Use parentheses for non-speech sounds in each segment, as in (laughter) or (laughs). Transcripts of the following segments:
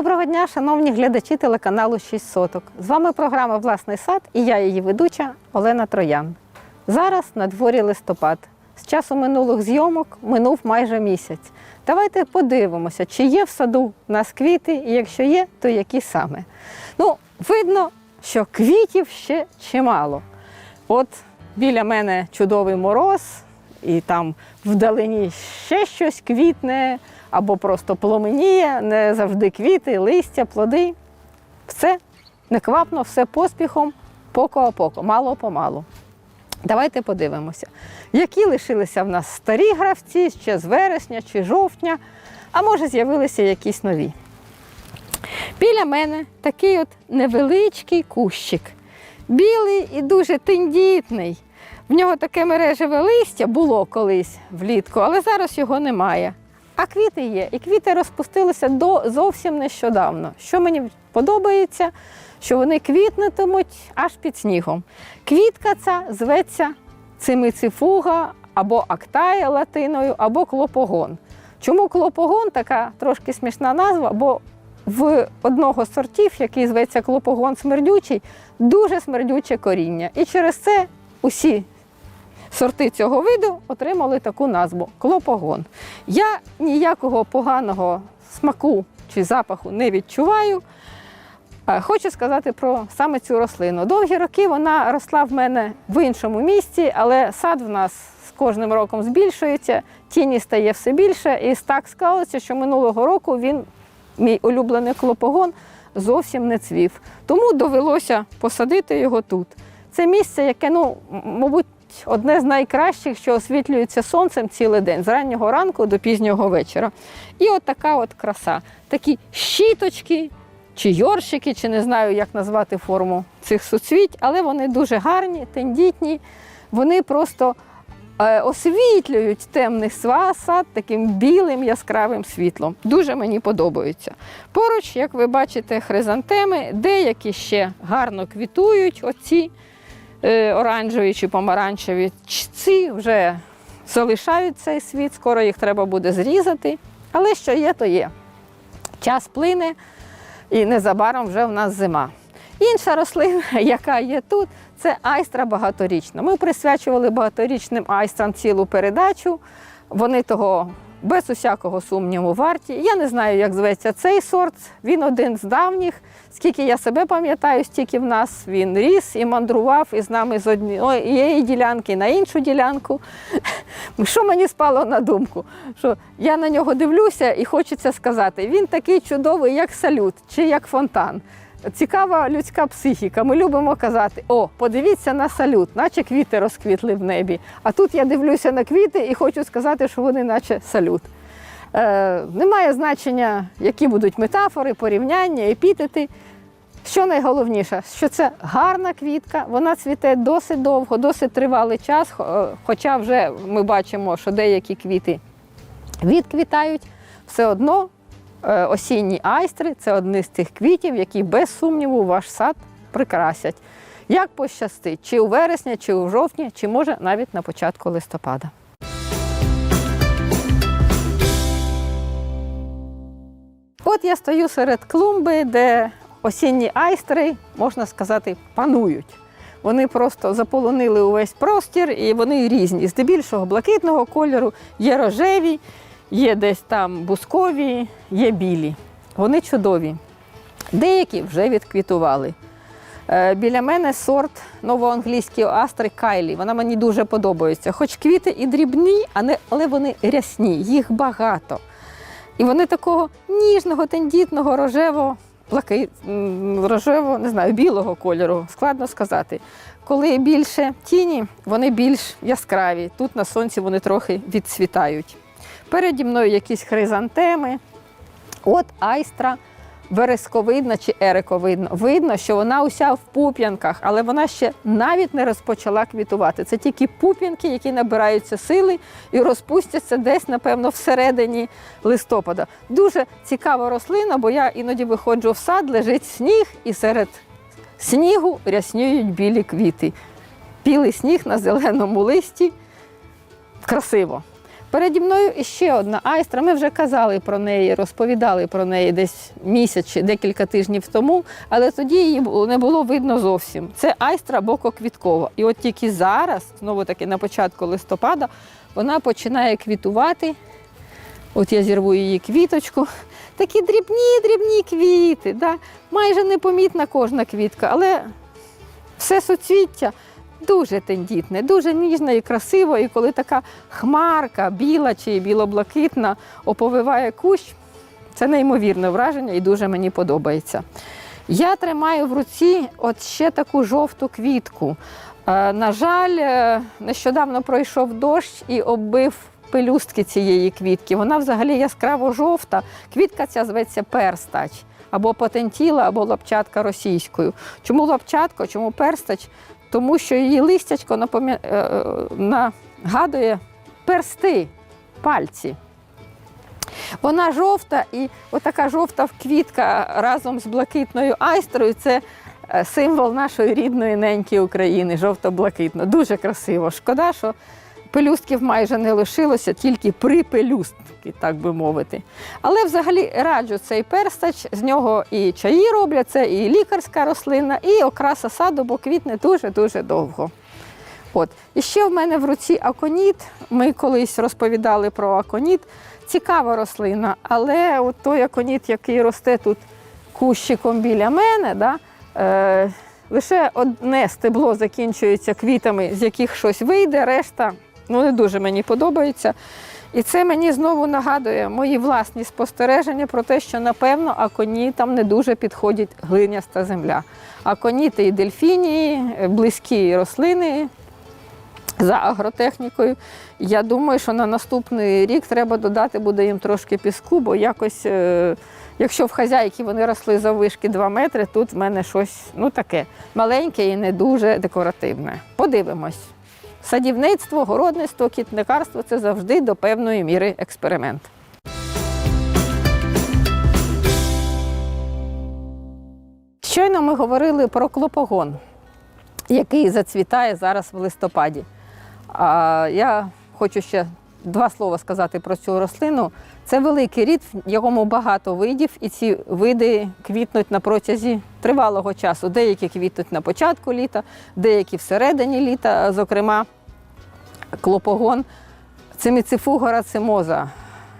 Доброго дня, шановні глядачі телеканалу 6 соток. З вами програма Власний сад і я її ведуча Олена Троян. Зараз на дворі листопад. З часу минулих зйомок минув майже місяць. Давайте подивимося, чи є в саду в нас квіти, і якщо є, то які саме. Ну, видно, що квітів ще чимало. От біля мене чудовий мороз, і там вдалині ще щось квітне або просто пломеніє, не завжди квіти, листя, плоди. Все неквапно, все поспіхом, поко-поко, мало-помалу. Давайте подивимося, які лишилися в нас старі гравці ще з вересня чи жовтня, а може з'явилися якісь нові. Біля мене такий от невеличкий кущик, білий і дуже тендітний. В нього таке мережеве листя було колись влітку, але зараз його немає. А квіти є, і квіти розпустилися до зовсім нещодавно. Що мені подобається, що вони квітнутимуть аж під снігом. Квітка ця зветься цимицифуга або актая латиною, або клопогон. Чому клопогон така трошки смішна назва? Бо в одного з сортів, який зветься клопогон смердючий, дуже смердюче коріння. І через це усі сорти цього виду отримали таку назву клопогон. Я ніякого поганого смаку чи запаху не відчуваю. Е, Хочу сказати про саме цю рослину. Довгі роки вона росла в мене в іншому місці, але сад в нас з кожним роком збільшується, тіні стає все більше. І так склалося, що минулого року він, мій улюблений клопогон, зовсім не цвів. Тому довелося посадити його тут. Це місце, яке, ну, м- мабуть, одне з найкращих, що освітлюється сонцем цілий день, з раннього ранку до пізнього вечора. І от така от краса. Такі щіточки, чи йоршики, чи не знаю, як назвати форму цих суцвіть, але вони дуже гарні, тендітні. Вони просто е, освітлюють темний сва- сад таким білим яскравим світлом. Дуже мені подобаються. Поруч, як ви бачите, хризантеми, деякі ще гарно квітують, оці оранжеві чи помаранчеві. Ці вже залишають цей світ, скоро їх треба буде зрізати. Але що є, то є. Час плине, і незабаром вже в нас зима. Інша рослина, (laughs) яка є тут, це айстра багаторічна. Ми присвячували багаторічним айстрам цілу передачу. Вони того без усякого сумніву варті. Я не знаю, як зветься цей сорт. Він один з давніх. Скільки я себе пам'ятаю, стільки в нас він ріс і мандрував із нами з однієї ділянки на іншу ділянку. (laughs) Що мені спало на думку? Що я на нього дивлюся і хочеться сказати, він такий чудовий, як салют чи як фонтан. Цікава людська психіка. Ми любимо казати: о, подивіться на салют, наче квіти розквітли в небі. А тут я дивлюся на квіти і хочу сказати, що вони наче салют. Е, немає значення, які будуть метафори, порівняння, епітети. Що найголовніше, що це гарна квітка, вона цвіте досить довго, досить тривалий час, хоча вже ми бачимо, що деякі квіти відквітають, все одно осінні айстри це одні з тих квітів, які без сумніву ваш сад прикрасять. Як пощастить, чи у вересні, чи у жовтні, чи може навіть на початку листопада. От я стою серед клумби, де осінні айстри, можна сказати, панують. Вони просто заполонили увесь простір і вони різні. Здебільшого блакитного кольору, є рожеві, є десь там бускові, є білі. Вони чудові. Деякі вже відквітували. Е, Біля мене сорт новоанглійської астри Кайлі. Вона мені дуже подобається. Хоч квіти і дрібні, але вони рясні, їх багато. І вони такого ніжного, тендітного, рожевого, блаки, м, рожевого, не знаю, білого кольору. Складно сказати. Коли більше тіні, вони більш яскраві. Тут на сонці вони трохи відцвітають. Переді мною якісь хризантеми. От айстра вересковидна чи ериковидна. Видно, що вона уся в пуп'янках, але вона ще навіть не розпочала квітувати. Це тільки пуп'янки, які набираються сили і розпустяться десь, напевно, всередині листопада. Дуже цікава рослина, бо я іноді виходжу в сад, лежить сніг, і серед снігу ряснюють білі квіти. Білий сніг на зеленому листі. Красиво. Переді мною іще одна айстра. Ми вже казали про неї, розповідали про неї десь місяць чи декілька тижнів тому, але тоді її не було видно зовсім. Це айстра бококвіткова. І от тільки зараз, знову таки на початку листопада, вона починає квітувати. От я зірву її квіточку. Такі дрібні, дрібні квіти. Да? Майже непомітна кожна квітка, але все суцвіття дуже тендітне, дуже ніжне і красиво. І коли така хмарка, біла чи білоблакитна, оповиває кущ, це неймовірне враження і дуже мені подобається. Я тримаю в руці от ще таку жовту квітку. Е, на жаль, е, нещодавно пройшов дощ і оббив пелюстки цієї квітки. Вона взагалі яскраво жовта. Квітка ця зветься перстач або потентіла, або лапчатка російською. Чому лапчатка, чому перстач? Тому що її листячко напомя... е, е, нагадує персти, пальці. Вона жовта, і отака жовта квітка разом з блакитною айстрою це е, символ нашої рідної неньки України, жовто-блакитно. Дуже красиво. Шкода, що пелюстків майже не лишилося, тільки припелюстки, так би мовити. Але взагалі раджу цей перстач, з нього і чаї роблять, це і лікарська рослина, і окраса саду, бо квітне дуже-дуже довго. От. І ще в мене в руці аконіт. Ми колись розповідали про аконіт. Цікава рослина, але от той аконіт, який росте тут кущиком біля мене, да, е, лише одне стебло закінчується квітами, з яких щось вийде, решта ну, не дуже мені подобається. І це мені знову нагадує мої власні спостереження про те, що, напевно, аконітам не дуже підходить глиняста земля. Аконіти і дельфінії, е, близькі рослини за агротехнікою. Я думаю, що на наступний рік треба додати буде їм трошки піску, бо якось, е, якщо в хазяйки вони росли заввишки 2 метри, тут в мене щось ну таке маленьке і не дуже декоративне. Подивимось. Садівництво, городництво, кітникарство це завжди до певної міри експеримент. Щойно ми говорили про клопогон, який зацвітає зараз в листопаді. А я хочу ще два слова сказати про цю рослину. Це великий рід, в якому багато видів, і ці види квітнуть на протязі тривалого часу. Деякі квітнуть на початку літа, деякі всередині літа, зокрема, клопогон циміцифугора цимоза.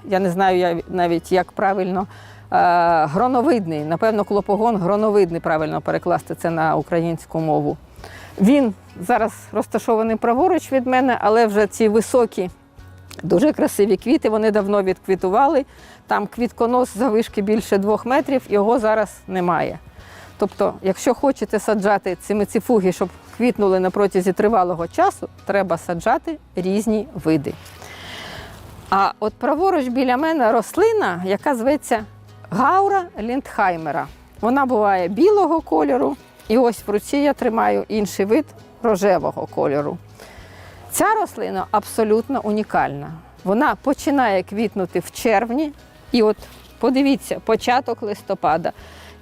Я не знаю я навіть, як правильно. Гроновидний, напевно, клопогон гроновидний, правильно перекласти це на українську мову. Він зараз розташований праворуч від мене, але вже ці високі, дуже красиві квіти, вони давно відквітували. Там квітконос завишки більше двох метрів, його зараз немає. Тобто, якщо хочете саджати цимицифуги, щоб квітнули на протязі тривалого часу, треба саджати різні види. А от праворуч біля мене рослина, яка зветься Гаура ліндхаймера. Вона буває білого кольору, і ось в руці я тримаю інший вид рожевого кольору. Ця рослина абсолютно унікальна. Вона починає квітнути в червні, і от подивіться, початок листопада.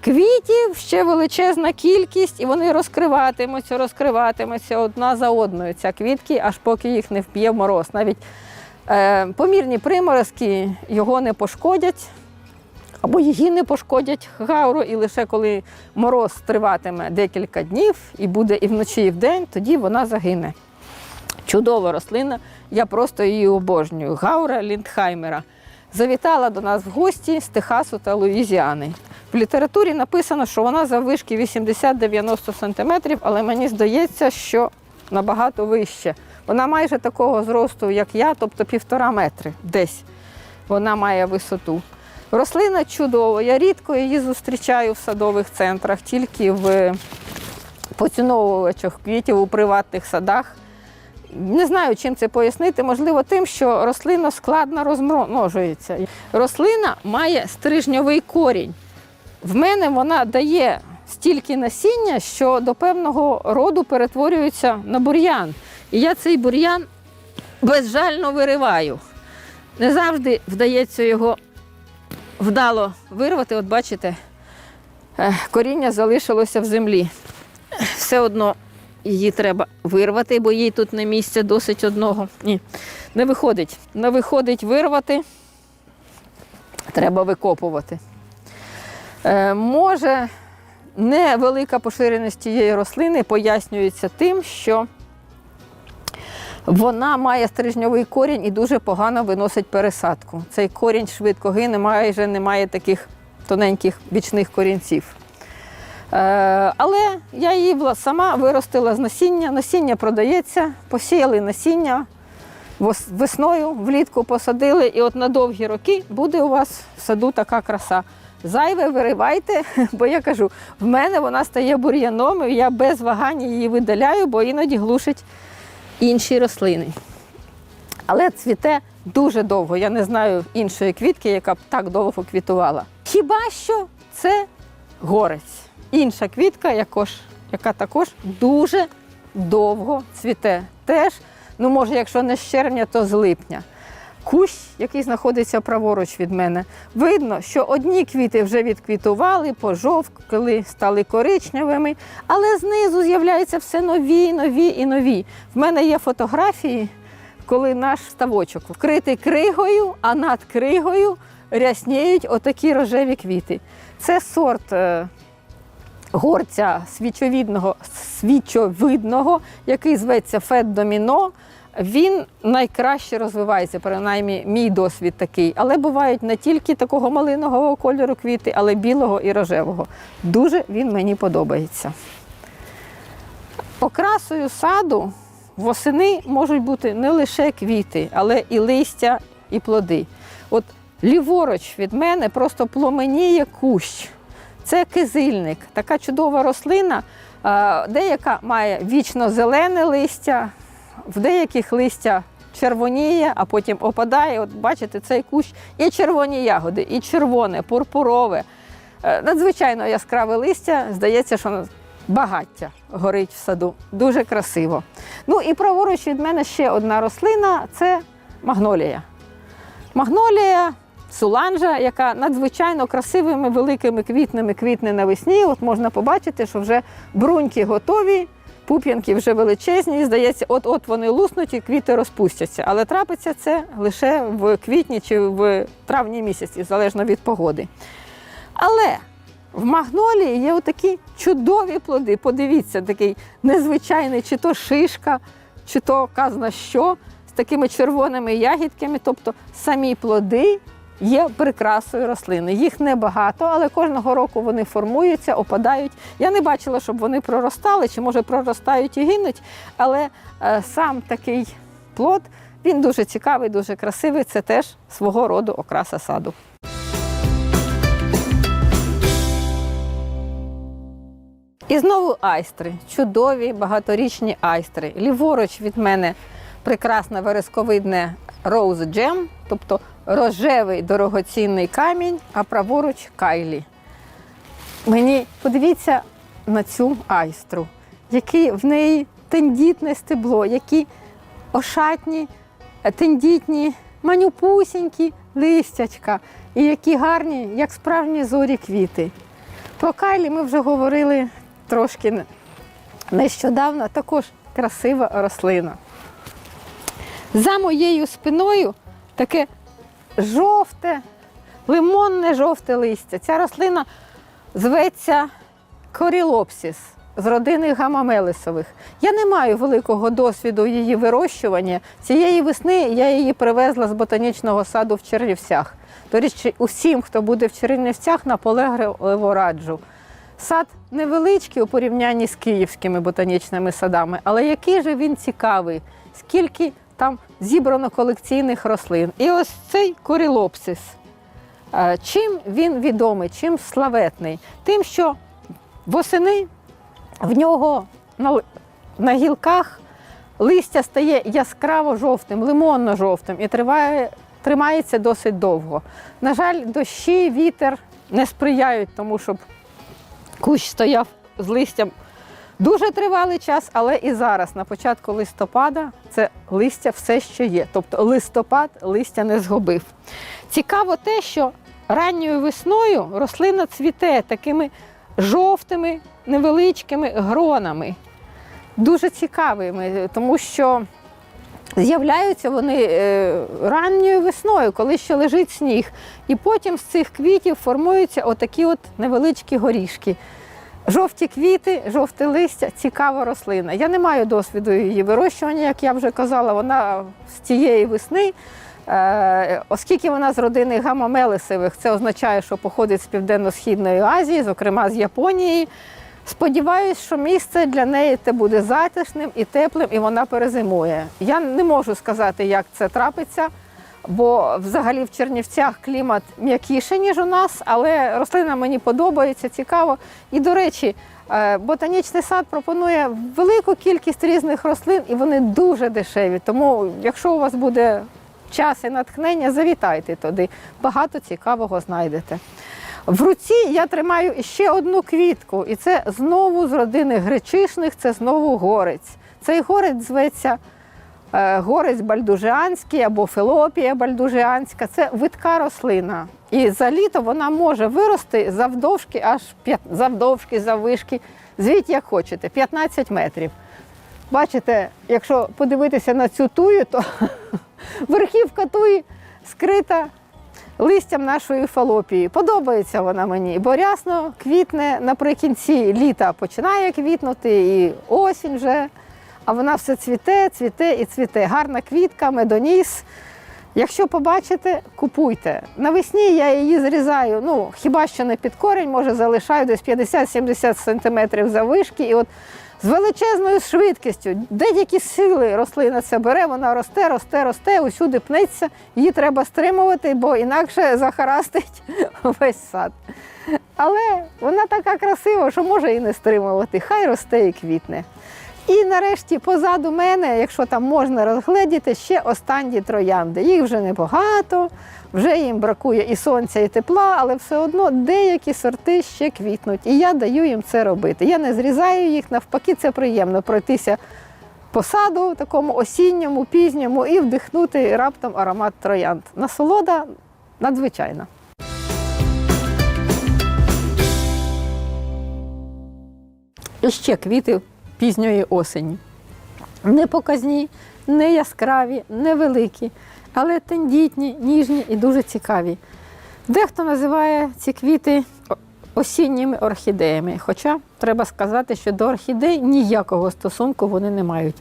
Квітів ще величезна кількість, і вони розкриватимуться, розкриватимуться одна за одною. Ця квітки, аж поки їх не вп'є мороз. Навіть е, помірні приморозки його не пошкодять, або її не пошкодять гауру, і лише коли мороз триватиме декілька днів і буде і вночі, і вдень, тоді вона загине. Чудова рослина, я просто її обожнюю. Гаура Ліндхаймера. Завітала до нас в гості з Техасу та Луїзіани. В літературі написано, що вона заввишки 80-90 см, але мені здається, що набагато вище. Вона майже такого зросту, як я, тобто півтора метри десь вона має висоту. Рослина чудова. Я рідко її зустрічаю в садових центрах, тільки в поціновувачах квітів у приватних садах. Не знаю, чим це пояснити. Можливо, тим, що рослина складно розмножується. Рослина має стрижньовий корінь. В мене вона дає стільки насіння, що до певного роду перетворюється на бур'ян. І я цей бур'ян безжально вириваю. Не завжди вдається його вдало вирвати. От бачите, е, коріння залишилося в землі. Все одно її треба вирвати, бо їй тут не місце досить одного. Ні, не виходить. Не виходить вирвати, треба викопувати. Е, може, невелика поширеність цієї рослини пояснюється тим, що вона має стрижньовий корінь і дуже погано виносить пересадку. Цей корінь швидко гине, майже немає таких тоненьких бічних корінців. Е, але я її сама виростила з насіння. Насіння продається, посіяли насіння весною, влітку посадили, і от на довгі роки буде у вас в саду така краса. Зайве виривайте, (laughs) бо я кажу, в мене вона стає бур'яном, і я без вагання її видаляю, бо іноді глушить інші рослини. Але цвіте дуже довго. Я не знаю іншої квітки, яка б так довго квітувала. Хіба що це горець. Інша квітка, якож, яка також дуже довго цвіте. Теж, ну може, якщо не з червня, то з липня. Кущ, який знаходиться праворуч від мене, видно, що одні квіти вже відквітували, пожовкли, стали коричневими, але знизу з'являються все нові, нові і нові. В мене є фотографії, коли наш ставочок вкритий кригою, а над кригою рясніють отакі рожеві квіти. Це сорт е, горця свічовідного, свічовидного, який зветься Фет Доміно. Він найкраще розвивається, принаймні мій досвід такий. Але бувають не тільки такого малинового кольору квіти, але білого і рожевого. Дуже він мені подобається. Окрасою саду восени можуть бути не лише квіти, але і листя, і плоди. От ліворуч від мене просто пломеніє кущ. Це кизильник, така чудова рослина. Е, Деяка має вічно зелене листя, в деяких листя червоніє, а потім опадає. От бачите, цей кущ і червоні ягоди, і червоне, пурпурове. Е, Надзвичайно яскраве листя. Здається, що багаття горить в саду. Дуже красиво. Ну і праворуч від мене ще одна рослина це магнолія. Магнолія суланжа, яка надзвичайно красивими великими квітними квітне навесні. От можна побачити, що вже бруньки готові, пуп'янки вже величезні. І здається, от-от вони луснуть і квіти розпустяться. Але трапиться це лише в квітні чи в травні місяці, залежно від погоди. Але в магнолії є отакі чудові плоди. Подивіться, такий незвичайний, чи то шишка, чи то казна що, з такими червоними ягідками. Тобто самі плоди є прикрасою рослини. Їх небагато, але кожного року вони формуються, опадають. Я не бачила, щоб вони проростали, чи може проростають і гинуть, але е, сам такий плод. Він дуже цікавий, дуже красивий. Це теж свого роду окраса саду. І знову айстри, чудові багаторічні айстри. Ліворуч від мене прекрасне вересковидне Rose Gem, тобто рожевий дорогоцінний камінь, а праворуч кайлі. Мені подивіться на цю айстру, які в неї тендітне стебло, які ошатні, е, тендітні, манюпусінькі листячка, і які гарні, як справжні зорі квіти. Про кайлі ми вже говорили трошки нещодавно, також красива рослина. За моєю спиною таке жовте, лимонне жовте листя. Ця рослина зветься корілопсіс з родини гамамелисових. Я не маю великого досвіду її вирощування. Цієї весни я її привезла з ботанічного саду в Чернівцях. До усім, хто буде в Чернівцях, наполегливо раджу. Сад невеличкий у порівнянні з київськими ботанічними садами, але який же він цікавий, скільки там зібрано колекційних рослин. І ось цей корілопсис. Чим він відомий, чим славетний? Тим, що восени в нього на, на гілках листя стає яскраво жовтим, лимонно жовтим і триває, тримається досить довго. На жаль, дощі, вітер не сприяють тому, щоб кущ стояв з листям дуже тривалий час, але і зараз, на початку листопада, це листя все ще є. Тобто листопад листя не згубив. Цікаво те, що ранньою весною рослина цвіте такими жовтими невеличкими гронами. дуже цікавими, тому що з'являються вони е, ранньою весною, коли ще лежить сніг. І потім з цих квітів формуються отакі от невеличкі горішки. Жовті квіти, жовте листя, цікава рослина. Я не маю досвіду її вирощування, як я вже казала, вона з тієї весни. Е, Оскільки вона з родини гамамелисових, це означає, що походить з Південно-Східної Азії, зокрема з Японії. Сподіваюсь, що місце для неї те буде затишним і теплим, і вона перезимує. Я не можу сказати, як це трапиться, бо взагалі в Чернівцях клімат м'якіший, ніж у нас, але рослина мені подобається, цікаво. І, до речі, е, ботанічний сад пропонує велику кількість різних рослин, і вони дуже дешеві. Тому, якщо у вас буде час і натхнення, завітайте туди. Багато цікавого знайдете. В руці я тримаю ще одну квітку, і це знову з родини гречишних, це знову горець. Цей горець зветься горець бальдужіанський або филопія бальдужіанська. Це витка рослина. І за літо вона може вирости завдовжки, аж завдовжки, заввишки, звіть як хочете, 15 метрів. Бачите, якщо подивитися на цю тую, то (laughs) верхівка туї скрита листям нашої фалопії. Подобається вона мені, бо рясно квітне наприкінці літа починає квітнути, і осінь вже, а вона все цвіте, цвіте і цвіте. Гарна квітка, медоніс. Якщо побачите, купуйте. Навесні я її зрізаю, ну хіба що не під корінь, може залишаю десь 50-70 сантиметрів завишки. І от з величезною швидкістю, деякі сили рослина це бере, вона росте, росте, росте, усюди пнеться. Її треба стримувати, бо інакше захарастить (laughs) весь сад. Але вона така красива, що може і не стримувати. Хай росте і квітне. І нарешті позаду мене, якщо там можна розгледіти, ще останні троянди. Їх вже небагато, вже їм бракує і сонця, і тепла, але все одно деякі сорти ще квітнуть. І я даю їм це робити. Я не зрізаю їх, навпаки, це приємно пройтися по саду, такому осінньому, пізньому, і вдихнути раптом аромат троянд. Насолода надзвичайна. І ще квіти пізньої осені. Не показні, не яскраві, не великі, але тендітні, ніжні і дуже цікаві. Дехто називає ці квіти осінніми орхідеями, хоча треба сказати, що до орхідей ніякого стосунку вони не мають.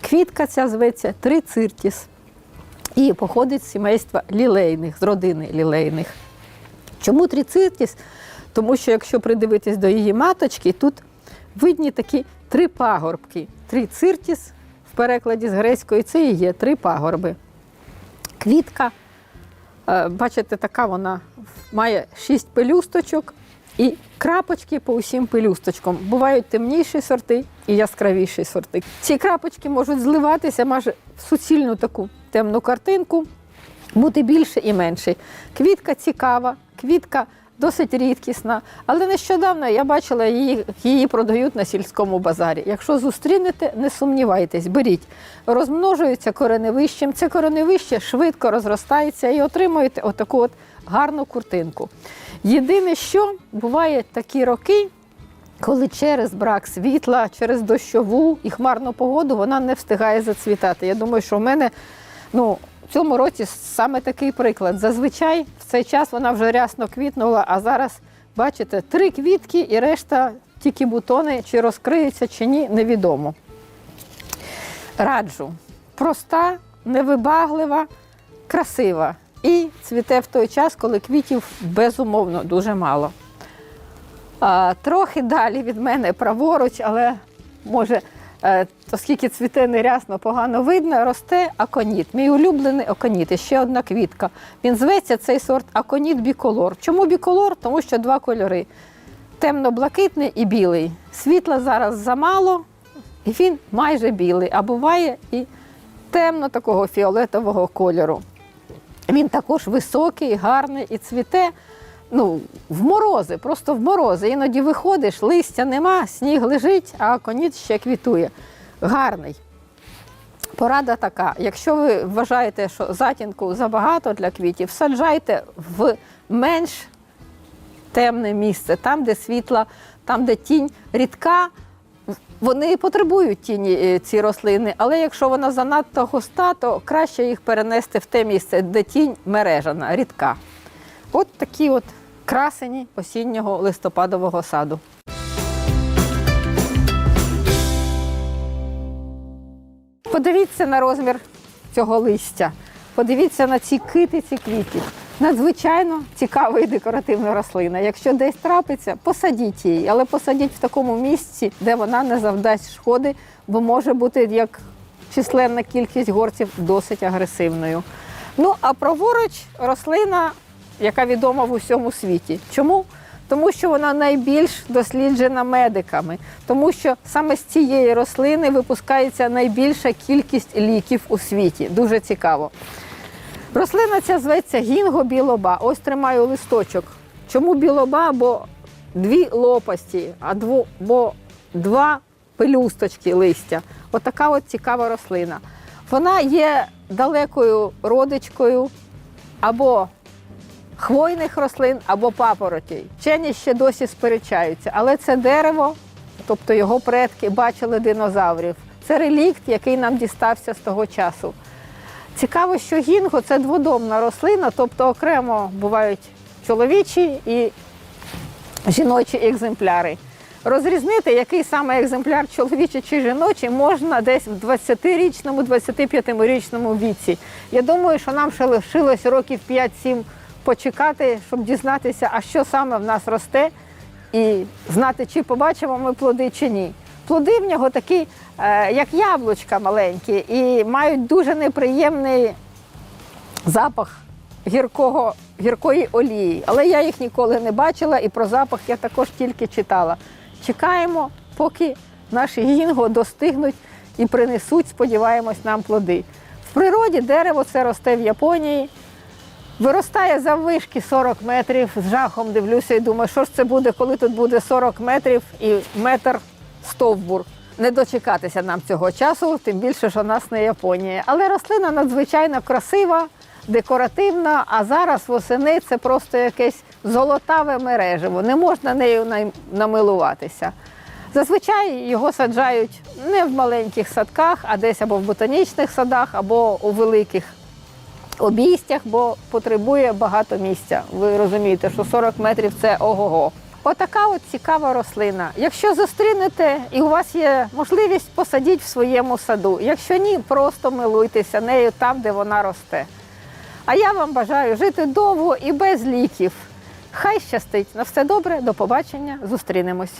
Квітка ця зветься трициртіс і походить з сімейства лілейних, з родини лілейних. Чому трициртіс? Тому що якщо придивитись до її маточки, тут видні такі три пагорбки. Трициртіс в перекладі з грецької це і є три пагорби. Квітка, е, бачите, така вона має шість пелюсточок і крапочки по усім пелюсточкам. Бувають темніші сорти і яскравіші сорти. Ці крапочки можуть зливатися майже в суцільну таку темну картинку, бути більше і менше. Квітка цікава, квітка досить рідкісна, але нещодавно я бачила її, її продають на сільському базарі. Якщо зустрінете, не сумнівайтесь, беріть. Розмножується кореневищем. Це кореневище швидко розростається і отримуєте отаку от гарну куртинку. Єдине, що бувають такі роки, коли через брак світла, через дощову і хмарну погоду вона не встигає зацвітати. Я думаю, що в мене ну, в цьому році саме такий приклад. Зазвичай в цей час вона вже рясно квітнула, а зараз, бачите, три квітки і решта тільки бутони, чи розкриються, чи ні, невідомо. Раджу. Проста, невибаглива, красива. І цвіте в той час, коли квітів безумовно дуже мало. А, трохи далі від мене праворуч, але може, оскільки цвіте нерясно, погано видно, росте аконіт. Мій улюблений аконіт. І ще одна квітка. Він зветься цей сорт аконіт біколор. Чому біколор? Тому що два кольори: темно-блакитний і білий. Світла зараз замало, і він майже білий, а буває і темно такого фіолетового кольору. Він також високий, гарний і цвіте ну, в морози, просто в морози. Іноді виходиш, листя нема, сніг лежить, а коніт ще квітує. Гарний. Порада така: якщо ви вважаєте, що затінку забагато для квітів, саджайте в менш темне місце, там, де світла, там, де тінь рідка, вони потребують тіні е, ці рослини, але якщо вона занадто густа, то краще їх перенести в те місце, де тінь мережана, рідка. От такі от красені осіннього листопадового саду. Подивіться на розмір цього листя. Подивіться на ці китиці квітів. Надзвичайно цікава і декоративна рослина. Якщо десь трапиться, посадіть її, але посадіть в такому місці, де вона не завдасть шкоди, бо може бути як численна кількість горців досить агресивною. Ну а праворуч рослина, яка відома в усьому світі. Чому? Тому що вона найбільш досліджена медиками, тому що саме з цієї рослини випускається найбільша кількість ліків у світі. Дуже цікаво. Рослина ця зветься гінго білоба. Ось тримаю листочок. Чому білоба? Бо дві лопасті, а дво, бо два пелюсточки листя. Отака от цікава рослина. Вона є далекою родичкою або хвойних рослин, або папоротей. Вчені ще досі сперечаються, але це дерево, тобто його предки бачили динозаврів. Це релікт, який нам дістався з того часу. Цікаво, що гінго це дводомна рослина, тобто окремо бувають чоловічі і жіночі екземпляри. Розрізнити, який саме екземпляр чоловічий чи жіночий, можна десь в 20-річному, 25-річному віці. Я думаю, що нам ще лишилось років 5-7 почекати, щоб дізнатися, а що саме в нас росте, і знати, чи побачимо ми плоди, чи ні. Плоди в нього такі, е, як яблучка маленькі, і мають дуже неприємний запах гіркого, гіркої олії. Але я їх ніколи не бачила, і про запах я також тільки читала. Чекаємо, поки наші гінго достигнуть і принесуть, сподіваємось, нам плоди. В природі дерево це росте в Японії. Виростає заввишки 40 метрів. З жахом дивлюся і думаю, що ж це буде, коли тут буде 40 метрів і метр стовбур. Не дочекатися нам цього часу, тим більше, що нас не Японія. Але рослина надзвичайно красива, декоративна, а зараз восени це просто якесь золотаве мереживо. Не можна нею намилуватися. Зазвичай його саджають не в маленьких садках, а десь або в ботанічних садах, або у великих обійстях, бо потребує багато місця. Ви розумієте, що 40 метрів це ого-го. Отака от цікава рослина. Якщо зустрінете і у вас є можливість, посадіть в своєму саду. Якщо ні, просто милуйтеся нею там, де вона росте. А я вам бажаю жити довго і без ліків. Хай щастить. На все добре, до побачення, зустрінемось.